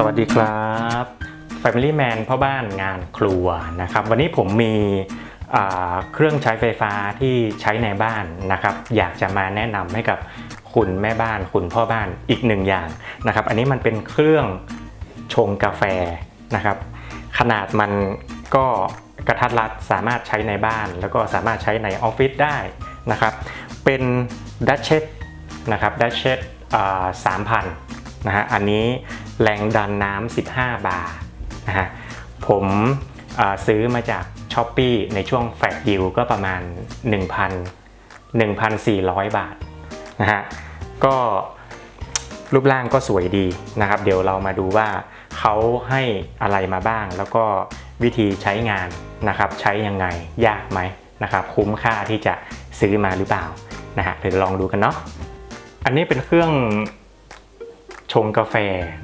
สวัสดีครับ Family Man พ่อบ้านงานครัวนะครับ วันนี้ผมมีเครื่องใช้ไฟฟ้าที่ใช้ในบ้านนะครับ อยากจะมาแนะนำให้กับคุณแม่บ้านคุณพ่อบ้านอีกหนึ่งอย่างนะครับ อันนี้มันเป็นเครื่องชงกาแฟนะครับ ขนาดมันก็กระทัดรัดสามารถใช้ในบ้าน แล้วก็สามารถใช้ในออฟฟิศได้นะครับ เป็นดัชเชสนะครับดัชเชสสามพันนะฮะอันนี้ แรงดันน้ำ15 บาร์นะฮะผมซื้อมาจากช้อปปีในช่วงแฟลชดิวก็ประมาณ 1,000 1,400 บาทนะฮะก็รูปร่างก็สวยดีนะครับ เดี๋ยวเรามาดูว่าเขาให้อะไรมาบ้าง แล้วก็วิธีใช้งานนะครับ ใช้ยังไงยากไหมนะครับ คุ้มค่าที่จะซื้อมาหรือเปล่านะฮะเดี๋ยวลองดูกันเนาะอันนี้เป็นเครื่อง ชงกาแฟ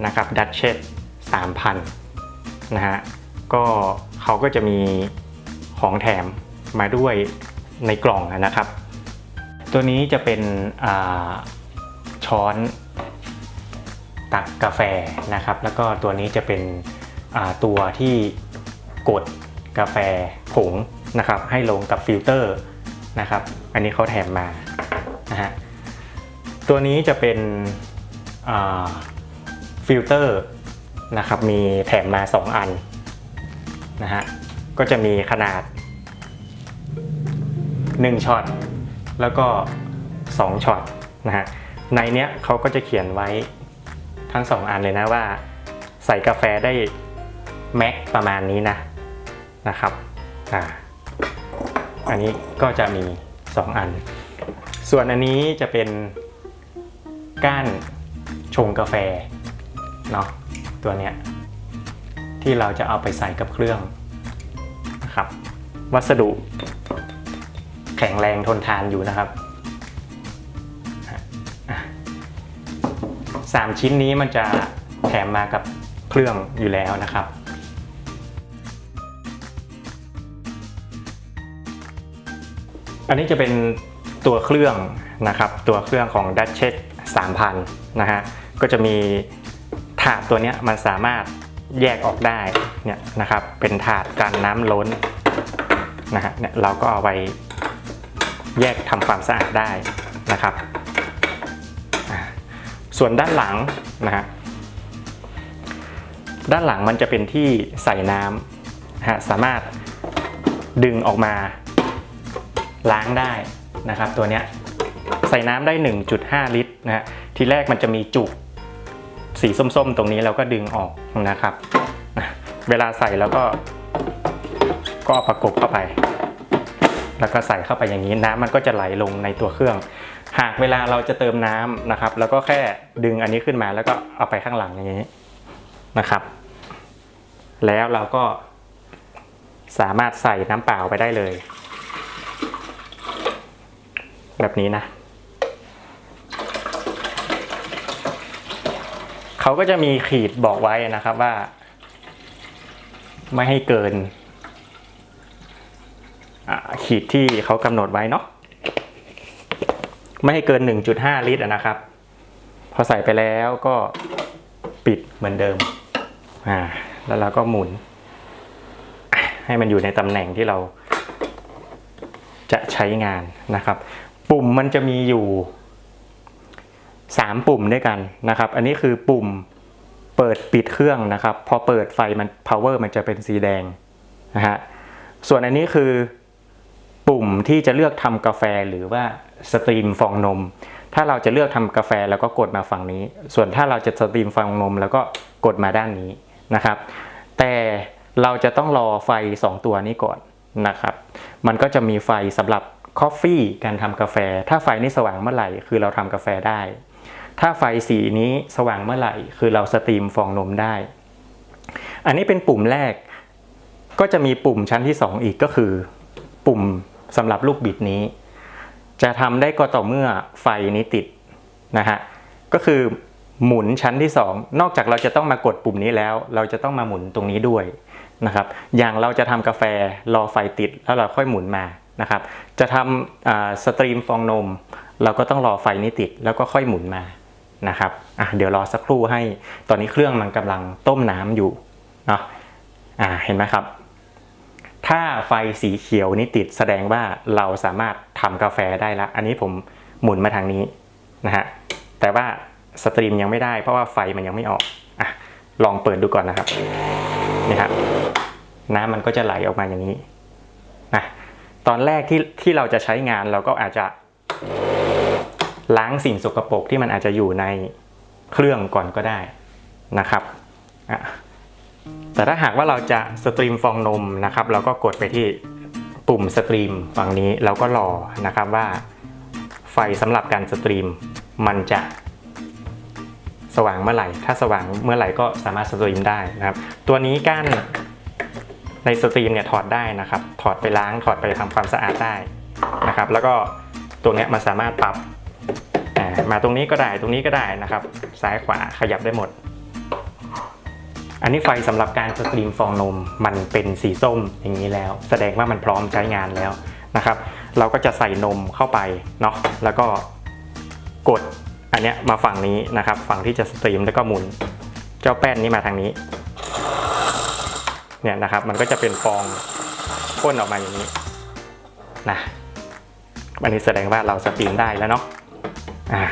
นะครับดัชเชส3,000นะฮะก็เขาก็จะมีของแถมมาด้วยในกล่องนะครับ ตัวนี้จะเป็นอ่าช้อนตักกาแฟนะครับ แล้วก็ตัวนี้จะเป็นอ่าตัวที่กดกาแฟผงนะครับ ให้ลงกับฟิลเตอร์นะครับ อันนี้เขาแถมมานะฮะตัวนี้จะเป็น ฟิลเตอร์นะครับมีแถมมา 2 อันนะฮะก็จะมีขนาด 1ช็อตแล้วก็ 2ช็อตนะฮะในเนี้ยเขาก็จะเขียนไว้ทั้ง 2 อันเลยนะว่า ใส่กาแฟได้แม็กประมาณนี้นะนะครับอ่าอันนี้ก็จะมี 2 อัน ส่วนอันนี้จะเป็นก้าน ชงกาแฟเนาะตัวเนี้ยที่เราจะเอาไปใส่กับเครื่องนะครับ วัสดุแข็งแรงทนทานอยู่นะครับสามชิ้นนี้มันจะแถมมากับเครื่องอยู่แล้วนะครับอันนี้จะเป็นตัวเครื่องนะครับ ตัวเครื่องของ d u t c h e s 3000 นะฮะ ก็จะมีถาดตัวนี้มันสามารถแยกออกได้เนี่ยนะครับ เป็นถาดกันน้ำล้นนะฮะเนี่ยเราก็เอาไว้แยกทำความสะอาดได้นะครับ ส่วนด้านหลังนะฮะด้านหลังมันจะเป็นที่ใส่น้ำนะฮะสามารถดึงออกมาล้างได้นะครับ ตัวเนี้ยใส่น้ำได้ 1.5 ลิตรนะฮะทีแรกมันจะมีจุก สีส้มๆ ตรงนี้เราก็ดึงออกนะครับ เวลาใส่แล้วก็ก็ประกบเข้าไป แล้วก็ใส่เข้าไปอย่างนี้น้ำมันก็จะไหลลงในตัวเครื่อง หากเวลาเราจะเติมน้ำนะครับ แล้วก็แค่ดึงอันนี้ขึ้นมาแล้วก็เอาไปข้างหลังอย่างนี้นะครับ แล้วเราก็สามารถใส่น้ำเปล่าไปได้เลย แบบนี้นะ เขาก็จะมีขีดบอกไว้นะครับว่า ไม่ให้เกินขีดที่เขากำหนดไว้เนาะไม่ให้เกิน 1.5 ลิตรนะครับ พอใส่ไปแล้วก็ปิดเหมือนเดิมอ่าแล้วเราก็หมุน ให้มันอยู่ในตำแหน่งที่เราจะใช้งานนะครับ ปุ่มมันจะมีอยู่ 3 ปุ่มด้วยกันนะครับ อันนี้คือปุ่มเปิดปิดเครื่องนะครับ พอเปิดไฟมัน power มันจะเป็นสีแดงนะฮะ ส่วนอันนี้คือปุ่มที่จะเลือกทำกาแฟหรือว่าสตรีมฟองนม ถ้าเราจะเลือกทำกาแฟแล้วก็กดมาฝั่งนี้ ส่วนถ้าเราจะสตรีมฟองนม แล้วก็กดมาด้านนี้นะครับ แต่เราจะต้องรอไฟ 2 ตัวนี้ก่อนนะครับ มันก็จะมีไฟสำหรับคอฟฟี่การทำกาแฟ ถ้าไฟนี้สว่างเมื่อไหร่ คือเราทำกาแฟได้ ถ้าไฟสีนี้สว่างเมื่อไหร่ คือเราสตรีมฟองนมได้ อันนี้เป็นปุ่มแรก ก็จะมีปุ่มชั้นที่ 2 อีกก็คือ ปุ่มสำหรับลูกบิดนี้ จะทำได้ก็ต่อเมื่อไฟนี้ติดนะฮะ ก็คือหมุนชั้นที่ 2 นอกจากเราจะต้องมากดปุ่มนี้แล้ว เราจะต้องมาหมุนตรงนี้ด้วยนะครับ อย่างเราจะทำกาแฟรอไฟติดแล้วเราค่อยหมุนมานะครับ จะทำสตรีมฟองนม เราก็ต้องรอไฟนี้ติดแล้วก็ค่อยหมุนมา นะครับอะเดี๋ยวรอสักครู่ให้ตอนนี้เครื่องมันกำลังต้มน้ำอยู่เนาะอ่าเห็นไหมครับ ถ้าไฟสีเขียวนี่ติดแสดงว่าเราสามารถทำกาแฟได้แล้วอันนี้ผมหมุนมาทางนี้นะฮะแต่ว่าสตรีมยังไม่ได้เพราะว่าไฟมันยังไม่ออกอะลองเปิดดูก่อนนะครับนี่ครับน้ำมันก็จะไหลออกมาอย่างนี้นะตอนแรกที่ที่เราจะใช้งานเราก็อาจจะ ล้างสิ่งสกปรกที่มันอาจจะอยู่ในเครื่องก่อนก็ได้นะครับ แต่ถ้าหากว่าเราจะสตรีมฟองนมนะครับ เราก็กดไปที่ปุ่มสตรีมฝั่งนี้แล้วก็รอนะครับว่า ไฟสำหรับการสตรีมมันจะสว่างเมื่อไหร่ ถ้าสว่างเมื่อไหร่ก็สามารถสตรีมได้นะครับ ตัวนี้ก้านในสตรีมเนี่ยถอดได้นะครับ ถอดไปล้าง ถอดไปทำความสะอาดได้นะครับ แล้วก็ตัวเนี้ยมันสามารถปรับ มาตรงนี้ก็ได้ตรงนี้ก็ได้นะครับ ซ้ายขวาขยับได้หมด อันนี้ไฟสำหรับการสตรีมฟองนมมันเป็นสีส้มอย่างนี้แล้ว แสดงว่ามันพร้อมใช้งานแล้วนะครับ เราก็จะใส่นมเข้าไปเนาะแล้วก็กดอันเนี้ยมาฝั่งนี้นะครับ ฝั่งที่จะสตรีมแล้วก็หมุน เจ้าแป้นนี้มาทางนี้เนี่ยนะครับมันก็จะเป็นฟองพ่นออกมาอย่างนี้นะอันนี้แสดงว่าเราสตรีมได้แล้วเนาะ อ่า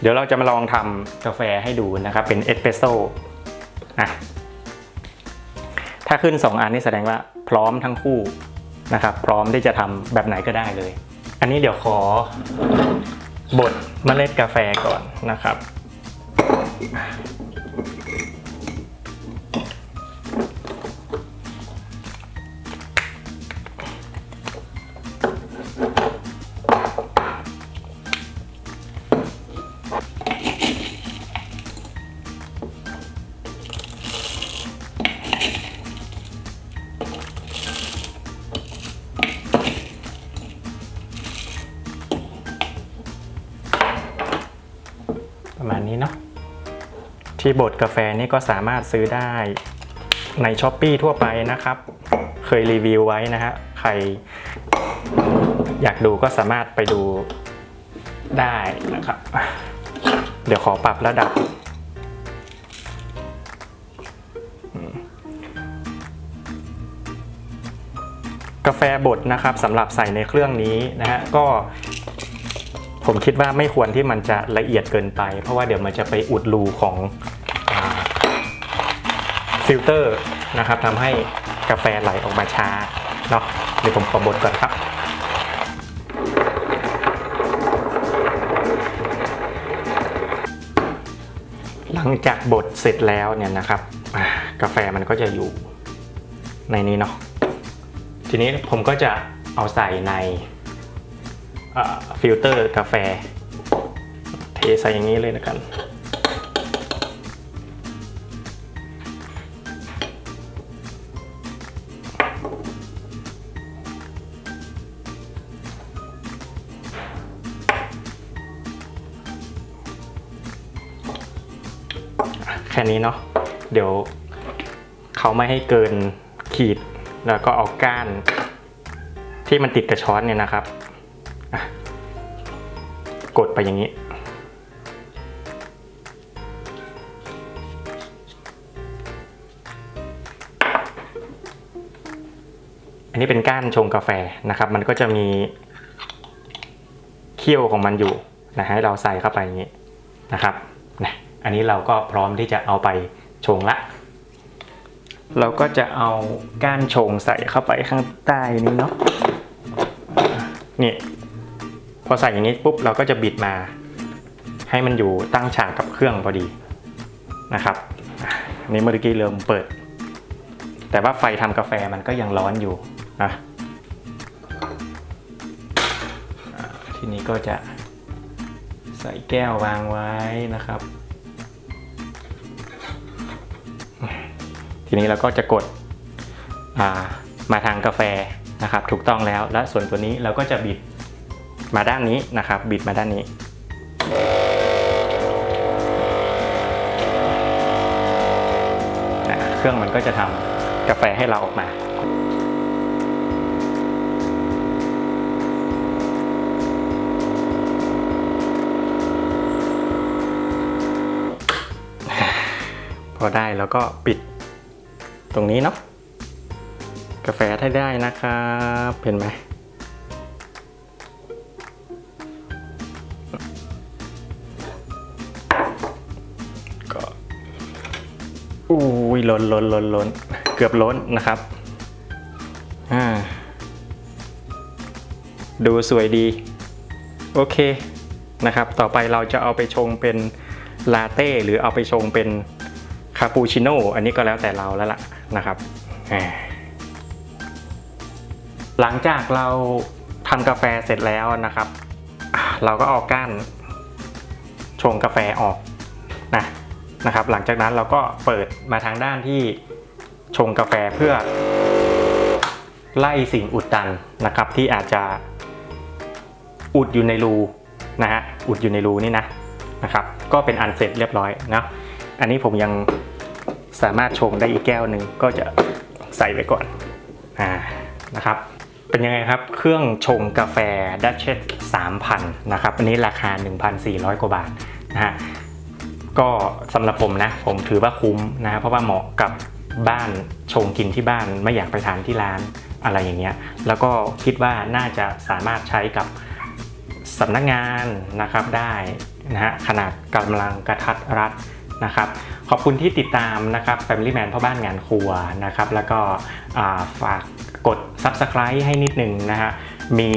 เดี๋ยวเราจะมาลองทำกาแฟให้ดูนะครับ เป็นเอสเปรสโซ่อะถ้าขึ้น 2 อันนี่แสดงว่าพร้อมทั้งคู่นะครับ พร้อมที่จะทำแบบไหนก็ได้เลย อันนี้เดี๋ยวขอบดเมล็ดกาแฟก่อนนะครับ ประมาณนี้เนาะที่บดกาแฟนี่ก็สามารถซื้อได้ในช้อปปีทั่วไปนะครับ เคยรีวิวไว้นะฮะใครอยากดูก็สามารถไปดูได้นะครับ เดี๋ยวขอปรับระดับ กาแฟบดนะครับสำหรับใส่ในเครื่องนี้นะฮะก็ ผมคิดว่าไม่ควรที่มันจะละเอียดเกินไป เพราะว่าเดี๋ยวมันจะไปอุดรูของฟิลเตอร์นะครับทำให้กาแฟไหลออกมาช้าเนาะเดี๋ยวผมขอบดก่อนครับหลังจากบดเสร็จแล้วเนี่ยนะครับกาแฟมันก็จะอยู่ในนี้เนาะทีนี้ผมก็จะเอาใส่ใน ฟิลเตอร์กาแฟ เทใส่อย่างนี้เลยนะกัน แค่นี้เนาะเดี๋ยวเขาไม่ให้เกินขีดแล้วก็เอาก้านที่มันติดกระชอนเนี่ยนะครับ ดไปอย่างนี้ อันนี้เป็นก้านชงกาแฟนะครับ มันก็จะมีเขี้ยวของมันอยู่นะให้เราใส่เข้าไปอย่างนี้นะครับนะอันนี้เราก็พร้อมที่จะเอาไปชงละ เราก็จะเอาก้านชงใส่เข้าไปข้างใต้นี้เนาะนี่ พอใส่อย่างนี้ปุ๊บเราก็จะบิดมา ให้มันอยู่ตั้งฉากกับเครื่องพอดีนะครับอ่มันนี้เมื่อกี้เริ่มเปิด แต่ว่าไฟทำกาแฟมันก็ยังร้อนอยู่นะทีนี้ก็จะใส่แก้ววางไว้นะครับ ทีนี้เราก็จะกดามาทางกาแฟนะครับ ถูกต้องแล้วและส่วนตัวนี้เราก็จะบิด มาด้านนี้นะครับ บิดมาด้านนี้ เครื่องมันก็จะทำกาแฟให้เราออกมาพอได้แล้วก็ปิดตรงนี้เนาะกาแฟให้ได้นะครับ เห็นไหม ก็อุ้ยล้นล้นล้นล้นเกือบล้นนะครับอ่าดูสวยดี โอเคนะครับ ต่อไปเราจะเอาไปชงเป็นลาเต้หรือเอาไปชงเป็นคาปูชิโน่อันนี้ก็แล้วแต่เราแล้วล่ะนะครับ หลังจากเราทำกาแฟเสร็จแล้วนะครับ เราก็เอาก้านชงกาแฟออก นะครับ หลังจากนั้นเราก็เปิดมาทางด้านที่ชงกาแฟเพื่อ ไล่สิ่งอุดตันนะครับ ที่อาจจะอุดอยู่ในรูนะฮะอุดอยู่ในรูนี่นะนะครับ ก็เป็นอันเสร็จเรียบร้อยนะอันนี้ผมยังสามารถชงได้อีกแก้วหนึ่งก็จะใส่ไว้ก่อนอ่านะครับ เป็นยังไงครับ เครื่องชงกาแฟดัชเชส3,000นะครับ อันนี้ราคา 1,400 กว่าบาทนะฮะ ก็สำหรับผมนะ ผมถือว่าคุ้มนะเพราะว่าเหมาะกับบ้านชงกินที่บ้านไม่อยากไปทานที่ร้านอะไรอย่างเงี้ยแล้วก็คิดว่าน่าจะสามารถใช้กับสำนักงานนะครับได้นะฮะขนาดกำลังกระทัดรัดนะครับ ขอบคุณที่ติดตามนะครับ Family Man พ่อบ้านงานครัวนะครับ แล้วก็าฝากกด Subscribe ให้นิดนึงนะฮะมี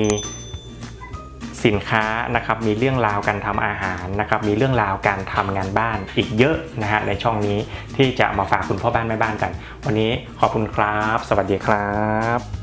สินค้านะครับมีเรื่องราวการทำอาหารนะครับมีเรื่องราวการทำงานบ้านอีกเยอะนะฮะในช่องนี้ที่จะมาฝากคุณพ่อบ้านแม่บ้านกัน วันนี้ขอบคุณครับ สวัสดีครับ